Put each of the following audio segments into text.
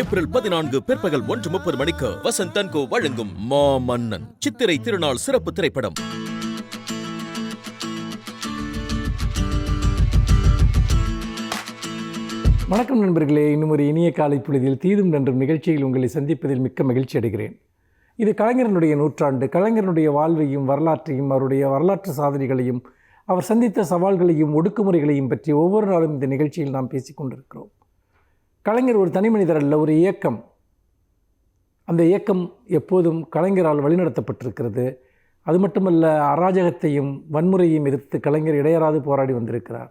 April பதினான்கு பிற்பகல் ஒன்று முப்பது மணிக்கு வசந்த் தன்கோ வழங்கும் மாமன்னன் சித்திரை திருநாள் சிறப்பு திரைப்படம். வணக்கம் நண்பர்களே இன்னும் ஒரு இனிய காலை பொழுதில் தீதும் நன்றும் நிகழ்ச்சியில் உங்களை சந்திப்பதில் மிக்க மகிழ்ச்சி அடைகிறேன். இது கலைஞரனுடைய நூற்றாண்டு கலைஞரனுடைய வாழ்வையும் வரலாற்றையும் அவருடைய வரலாற்று சாதனைகளையும் அவர் சந்தித்த சவால்களையும் ஒடுக்குமுறைகளையும் பற்றி ஒவ்வொரு நாளும் இந்த நிகழ்ச்சியில் நாம் பேசிக்கொண்டிருக்கிறோம் கலைஞர் ஒரு தனி மனிதர் அல்ல ஒரு இயக்கம். அந்த இயக்கம் எப்போதும் கலைஞரால் வழிநடத்தப்பட்டிருக்கிறது. அது மட்டுமல்ல அராஜகத்தையும் வன்முறையையும் எதிர்த்து கலைஞர் இடையறாது போராடி வந்திருக்கிறார்.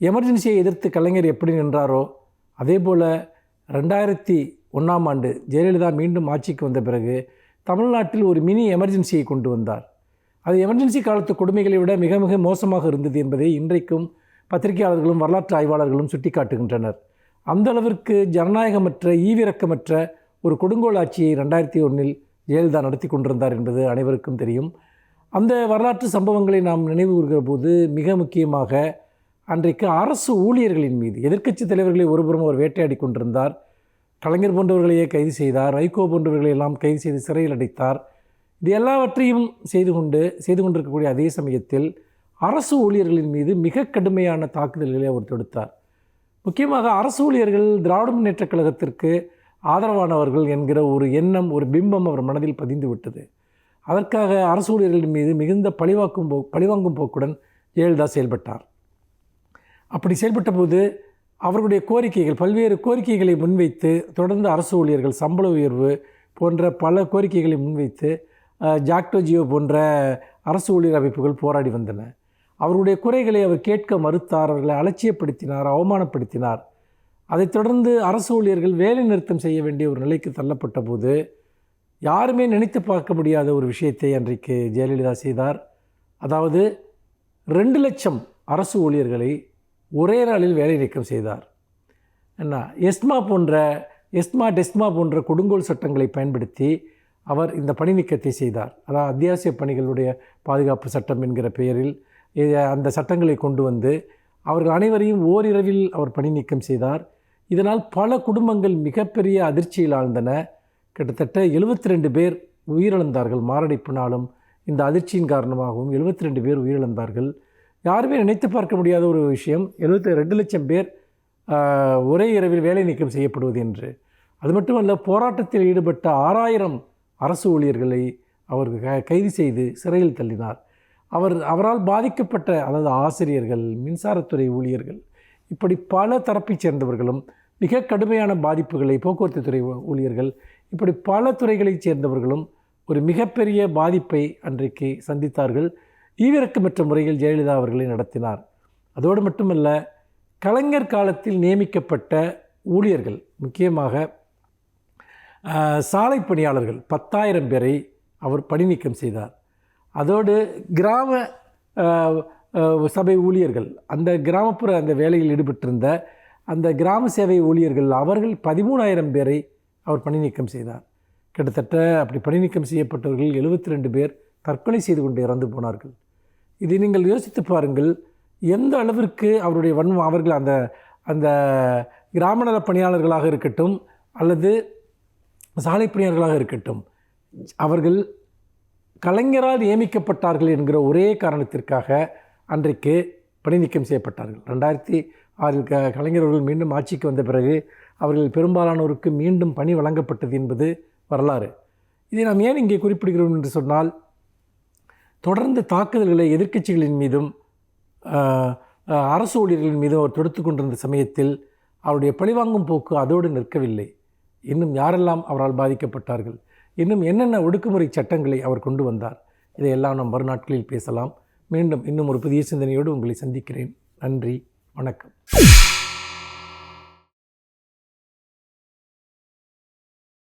எமர்ஜென்சியை எதிர்த்து கலைஞர் எப்படி நின்றாரோ அதே போல் ரெண்டாயிரத்தி ஒன்றாம் ஆண்டு ஜெயலலிதா மீண்டும் ஆட்சிக்கு வந்த பிறகு தமிழ்நாட்டில் ஒரு மினி எமர்ஜென்சியை கொண்டு வந்தார். அது எமர்ஜென்சி காலத்து கொடுமைகளை விட மிக மிக மோசமாக இருந்தது என்பதை இன்றைக்கும் பத்திரிகையாளர்களும் வரலாற்று ஆய்வாளர்களும் சுட்டிக்காட்டுகின்றனர். அந்த அளவிற்கு ஜனநாயகமற்ற ஈவிரக்கமற்ற ஒரு கொடுங்கோல் ஆட்சியை ரெண்டாயிரத்தி ஒன்றில் ஜெயலலிதா நடத்தி கொண்டிருந்தார் என்பது அனைவருக்கும் தெரியும். அந்த வரலாற்று சம்பவங்களை நாம் நினைவு கூறுகிற போது மிக முக்கியமாக அன்றைக்கு அரசு ஊழியர்களின் மீது எதிர்க்கட்சி தலைவர்களை ஒருபுறம் அவர் வேட்டையாடி கொண்டிருந்தார். கலைஞர் போன்றவர்களையே கைது செய்தார். வைகோ போன்றவர்களை எல்லாம் கைது செய்து சிறையில் அடைத்தார். இது எல்லாவற்றையும் செய்து கொண்டு செய்து கொண்டிருக்கக்கூடிய அதே சமயத்தில் அரசு ஊழியர்களின் மீது மிக கடுமையான தாக்குதல்களை அவர் தொடுத்தார். முக்கியமாக அரசு ஊழியர்கள் திராவிட முன்னேற்றக் கழகத்திற்கு ஆதரவானவர்கள் என்கிற ஒரு எண்ணம் ஒரு பிம்பம் அவர் மனதில் பதிந்து விட்டது. அதற்காக அரசு ஊழியர்களின் மீது மிகுந்த பழிவாக்கும் போ பழிவாங்கும் போக்குடன் ஜெயலலிதா செயல்பட்டார். அப்படி செயல்பட்ட போது அவர்களுடைய கோரிக்கைகள் பல்வேறு கோரிக்கைகளை முன்வைத்து தொடர்ந்து அரசு ஊழியர்கள் சம்பள உயர்வு போன்ற பல கோரிக்கைகளை முன்வைத்து ஜாக்டோ ஜியோ போன்ற அரசு ஊழியர் அமைப்புகள் போராடி வந்தன. அவருடைய குறைகளை அவர் கேட்க மறுத்தார் அவர்களை அலட்சியப்படுத்தினார் அவமானப்படுத்தினார். அதைத் தொடர்ந்து அரசு ஊழியர்கள் வேலை நிறுத்தம் செய்ய வேண்டிய ஒரு நிலைக்கு தள்ளப்பட்ட போது யாருமே நினைத்து பார்க்க முடியாத ஒரு விஷயத்தை அன்றைக்கு ஜெயலலிதா செய்தார். அதாவது ரெண்டு லட்சம் அரசு ஊழியர்களை ஒரே நாளில் வேலை நீக்கம் செய்தார். என்ன எஸ்மா போன்ற எஸ்மா டெஸ்மா போன்ற கொடுங்கோல் சட்டங்களை பயன்படுத்தி அவர் இந்த பணி நீக்கத்தை செய்தார். அதாவது அத்தியாவசிய பணிகளுடைய பாதுகாப்பு சட்டம் என்கிற பெயரில் அந்த சட்டங்களை கொண்டு வந்து அவர்கள் அனைவரையும் ஓரிரவில் அவர் பணி நீக்கம் செய்தார். இதனால் பல குடும்பங்கள் மிகப்பெரிய அதிர்ச்சியில் ஆழ்ந்தன. கிட்டத்தட்ட 72 ரெண்டு பேர் உயிரிழந்தார்கள். மாரடைப்பினாலும் இந்த அதிர்ச்சியின் காரணமாகவும் 72 ரெண்டு பேர் உயிரிழந்தார்கள். யாருமே நினைத்து பார்க்க முடியாத ஒரு விஷயம் 72 ரெண்டு லட்சம் பேர் ஒரே இரவில் வேலை நீக்கம் செய்யப்படுவது என்று. அது மட்டுமல்ல போராட்டத்தில் ஈடுபட்ட ஆறாயிரம் அரசு ஊழியர்களை அவர் க- கைது செய்து சிறையில் தள்ளினார். அவர் அவரால் பாதிக்கப்பட்ட அதாவது ஆசிரியர்கள் மின்சாரத்துறை ஊழியர்கள் இப்படி பல தரப்பைச் சேர்ந்தவர்களும் மிக கடுமையான பாதிப்புகளை போக்குவரத்து துறை ஊழியர்கள் இப்படி பல துறைகளைச் சேர்ந்தவர்களும் ஒரு மிகப்பெரிய பாதிப்பை அன்றைக்கு சந்தித்தார்கள். ஈவிரக்கமற்ற முறையில் ஜெயலலிதா அவர்களை நடத்தினார். அதோடு மட்டுமல்ல கலைஞர் காலத்தில் நியமிக்கப்பட்ட ஊழியர்கள் முக்கியமாக சாலை பணியாளர்கள் பத்தாயிரம் பேரை அவர் பணி நீக்கம் செய்தார். அதோடு கிராம சபை ஊழியர்கள் அந்த கிராமப்புற அந்த வேலையில் ஈடுபட்டிருந்த அந்த கிராம சேவை ஊழியர்கள் அவர்கள் பதிமூணாயிரம் பேரை அவர் பணி நீக்கம் செய்தார். கிட்டத்தட்ட அப்படி பணி நீக்கம் செய்யப்பட்டவர்கள் 72 ரெண்டு பேர் தற்கொலை செய்து கொண்டு இறந்து போனார்கள். இதை நீங்கள் யோசித்து பாருங்கள் எந்த அளவிற்கு அவருடைய வன்மம் அவர்கள் அந்த அந்த கிராம நல பணியாளர்களாக இருக்கட்டும் அல்லது சாலை பணியாளர்களாக இருக்கட்டும் அவர்கள் கலைஞரால் நியமிக்கப்பட்டார்கள் என்கிற ஒரே காரணத்திற்காக அன்றைக்கு பணி நீக்கம் செய்யப்பட்டார்கள். ரெண்டாயிரத்தி ஆறில் க கலைஞர்கள் மீண்டும் ஆட்சிக்கு வந்த பிறகு அவர்கள் பெரும்பாலானோருக்கு மீண்டும் பணி வழங்கப்பட்டது என்பது வரலாறு. இதை நாம் ஏன் இங்கே குறிப்பிடுகிறோம் என்று சொன்னால் தொடர்ந்து தாக்குதல்களை எதிர்க்கட்சிகளின் மீதும் அரசு ஊழியர்களின் மீதும் அவர் தொடுத்து கொண்டிருந்த சமயத்தில் அவருடைய பழிவாங்கும் போக்கு அதோடு நிற்கவில்லை. இன்னும் யாரெல்லாம் அவரால் பாதிக்கப்பட்டார்கள்? இன்னும் என்னென்ன ஒடுக்குமுறை சட்டங்களை அவர் கொண்டு வந்தார் இதையெல்லாம் நாம் மறுநாட்களில் பேசலாம். மீண்டும் இன்னும் ஒரு புதிய சிந்தனையோடு உங்களை சந்திக்கிறேன். நன்றி வணக்கம்.